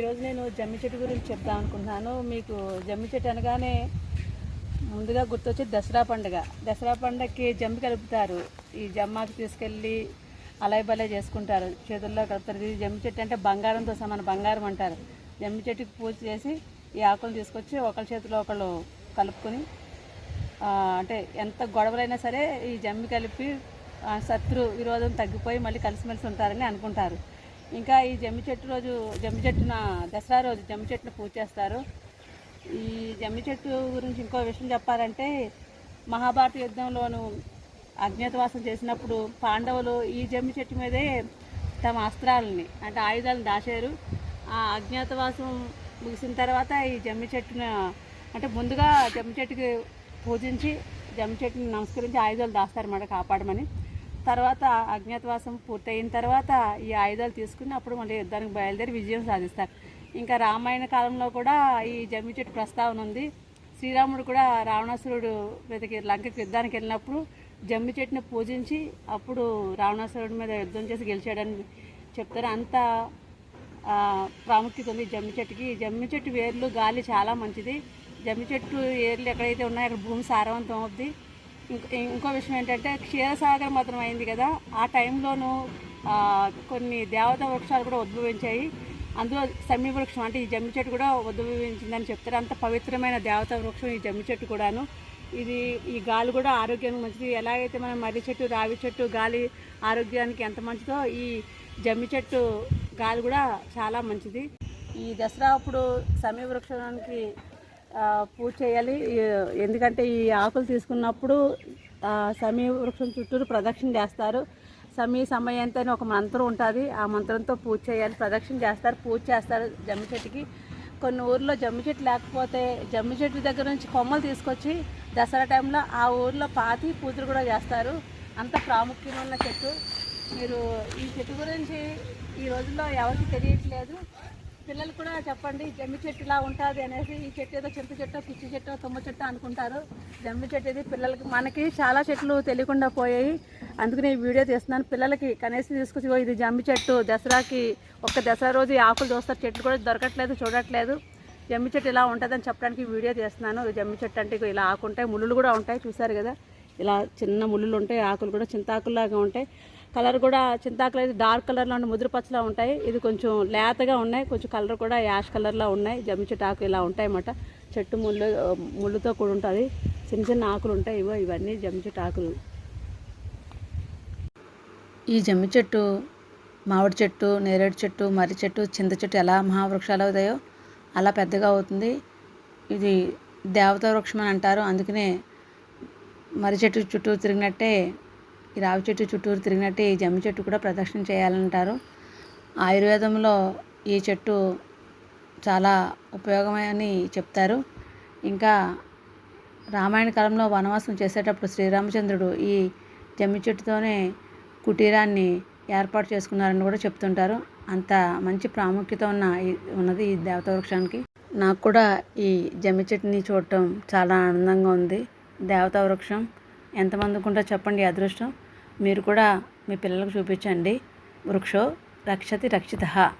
ఈరోజు నేను జమ్మి చెట్టు గురించి చెప్దాం అనుకుంటున్నాను. మీకు జమ్మి చెట్టు అనగానే ముందుగా గుర్తొచ్చి దసరా పండుగ. దసరా పండుగకి జమ్మి కలుపుతారు. ఈ జమ్మాకి తీసుకెళ్ళి అలై బలే చేసుకుంటారు. చేతుల్లో కలుపుతారు. ఇది జమ్మి చెట్టు అంటే బంగారంతో సమానం. బంగారం అంటారు. జమ్మి చెట్టుకి పూజ చేసి ఈ ఆకులు తీసుకొచ్చి ఒకళ్ళ చేతిలో ఒకళ్ళు కలుపుకొని అంటే ఎంత గొడవలైనా సరే ఈ జమ్మి కలిపి శత్రు విరోధం తగ్గిపోయి మళ్ళీ కలిసిమెలిసి ఉంటారని అనుకుంటారు. ఇంకా ఈ జమ్మి చెట్టు రోజు జమ్మి చెట్టున దసరా రోజు జమ్మి చెట్టును పూజ చేస్తారు. ఈ జమ్మి చెట్టు గురించి ఇంకో విషయం చెప్పాలంటే మహాభారత యుద్ధంలోను అజ్ఞాతవాసం చేసినప్పుడు పాండవులు ఈ జమ్మి చెట్టు మీదే తమ అస్త్రాలని అంటే ఆయుధాలను దాచారు. ఆ అజ్ఞాతవాసం ముగిసిన తర్వాత ఈ జమ్మి చెట్టును అంటే ముందుగా జమ్మి చెట్టుకి పూజించి జమ్మి చెట్టుని నమస్కరించి ఆయుధాలు దాస్తారన్నమాట కాపాడమని. తర్వాత అజ్ఞాతవాసం పూర్తయిన తర్వాత ఈ ఆయుధాలు తీసుకుని అప్పుడు మళ్ళీ యుద్ధానికి బయలుదేరి విజయం సాధిస్తారు. ఇంకా రామాయణ కాలంలో కూడా ఈ జమ్మి చెట్టు ప్రస్తావన ఉంది. శ్రీరాముడు కూడా రావణాసురుడు మీదకి లంకకి యుద్ధానికి వెళ్ళినప్పుడు జమ్మి చెట్టుని పూజించి అప్పుడు రావణాసురుడి మీద యుద్ధం చేసి గెలిచాడని చెప్తారు. అంత ప్రాముఖ్యత ఉంది జమ్మి చెట్టుకి. జమ్మి చెట్టు వేర్లు గాలి చాలా మంచిది. జమ్మి చెట్టు ఏర్లు ఎక్కడైతే ఉన్నాయో అక్కడ భూమి సారవంతం అవుద్ది. ఇంకో ఇంకో విషయం ఏంటంటే క్షీరసాగర్ మాత్రం అయింది కదా. ఆ టైంలోనూ కొన్ని దేవతా వృక్షాలు కూడా ఉద్భవించాయి. అందులో సమీ వృక్షం అంటే ఈ జమ్మి చెట్టు కూడా ఉద్భవించిందని చెప్తారు. అంత పవిత్రమైన దేవతా వృక్షం ఈ జమ్మి చెట్టు కూడాను. ఇది ఈ గాలి కూడా ఆరోగ్యానికి మంచిది. ఎలాగైతే మనం మర్రి చెట్టు రావి చెట్టు గాలి ఆరోగ్యానికి ఎంత మంచిదో ఈ జమ్మి చెట్టు గాలి కూడా చాలా మంచిది. ఈ దసరా అప్పుడు సమీ వృక్షానికి పూజ చేయాలి. ఎందుకంటే ఈ ఆకులు తీసుకున్నప్పుడు సమీ వృక్షం చుట్టూరు ప్రదక్షిణ చేస్తారు. సమీ సమయంత అని ఒక మంత్రం ఉంటుంది. ఆ మంత్రంతో పూజ చేయాలి. ప్రదక్షిణ చేస్తారు. పూజ చేస్తారు జమ్మి చెట్టుకి. కొన్ని ఊర్లో జమ్మి చెట్టు లేకపోతే జమ్మి చెట్టు దగ్గర నుంచి కొమ్మలు తీసుకొచ్చి దసరా టైంలో ఆ ఊర్లో పాతి పూజలు కూడా చేస్తారు. అంత ప్రాముఖ్యం ఉన్న చెట్టు. మీరు ఈ చెట్టు గురించి ఈ రోజుల్లో ఎవరికి తెలియట్లేదు. పిల్లలు కూడా చెప్పండి జమ్మి చెట్టు ఇలా ఉంటుంది అనేసి ఈ చెట్టు ఏదో చింత చెట్టు పిచ్చి చెట్టు తుమ్మ చెట్టు అనుకుంటారు. జమ్మి చెట్టు ఇది పిల్లలకి మనకి చాలా చెట్లు తెలియకుండా పోయాయి. అందుకని ఈ వీడియో తీస్తున్నాను. పిల్లలకి కనీసం తీసుకొచ్చి ఇది జమ్మి చెట్టు దసరాకి ఒక్క దసరా రోజు ఆకులు చూస్తారు. చెట్లు కూడా దొరకట్లేదు చూడట్లేదు. జమ్మి చెట్టు ఇలా ఉంటుందని చెప్పడానికి వీడియో తీస్తున్నాను. జమ్మి చెట్టు అంటే ఇలా ఆకు ఉంటాయి. ముళ్ళు కూడా ఉంటాయి చూసారు కదా? ఇలా చిన్న ముళ్ళు ఉంటాయి ఆకులు కూడా చింతాకుల్లాగా ఉంటాయి. కలర్ కూడా చింతాకులు అయితే డార్క్ కలర్లో ఉండి ముదురు పచ్చలా ఉంటాయి. ఇది కొంచెం లేతగా ఉన్నాయి. కొంచెం కలర్ కూడా యాష్ కలర్లో ఉన్నాయి. జమ్మి చెట్టు ఇలా ఉంటాయి అన్నమాట చెట్టు ముళ్ళు ముళ్ళుతో కూడా ఉంటుంది. చిన్న చిన్న ఆకులు ఉంటాయి. ఇవో ఇవన్నీ జమ్మి చెట్టు ఆకులు ఈ జమ్మి చెట్టు మామిడి చెట్టు నేరేడు చెట్టు మర్రి చెట్టు చింత చెట్టు ఎలా మహావృక్షాలు అవుతాయో అలా పెద్దగా అవుతుంది. ఇది దేవతా వృక్షం అని అంటారు. అందుకనే మర్రి చెట్టు చుట్టూ తిరిగినట్టే ఈ రావి చెట్టు చుట్టూరు తిరిగినట్టే ఈ జమ్మి చెట్టు కూడా ప్రదక్షిణ చేయాలంటారు. ఆయుర్వేదంలో ఈ చెట్టు చాలా ఉపయోగమని చెప్తారు. ఇంకా రామాయణ కాలంలో వనవాసం చేసేటప్పుడు శ్రీరామచంద్రుడు ఈ జమ్మి చెట్టుతోనే కుటీరాన్ని ఏర్పాటు చేసుకున్నారని కూడా చెప్తుంటారు. అంత మంచి ప్రాముఖ్యత ఉన్న ఉన్నది ఈ దేవత వృక్షానికి నాకు కూడా ఈ జమ్మి చెట్టుని చూడటం చాలా ఆనందంగా ఉంది. దేవతా వృక్షం ఎంతమందికి ఉంటో చెప్పండి అదృష్టం. మీరు కూడా మీ పిల్లలకు చూపించండి. వృక్షో రక్షతి రక్షిత.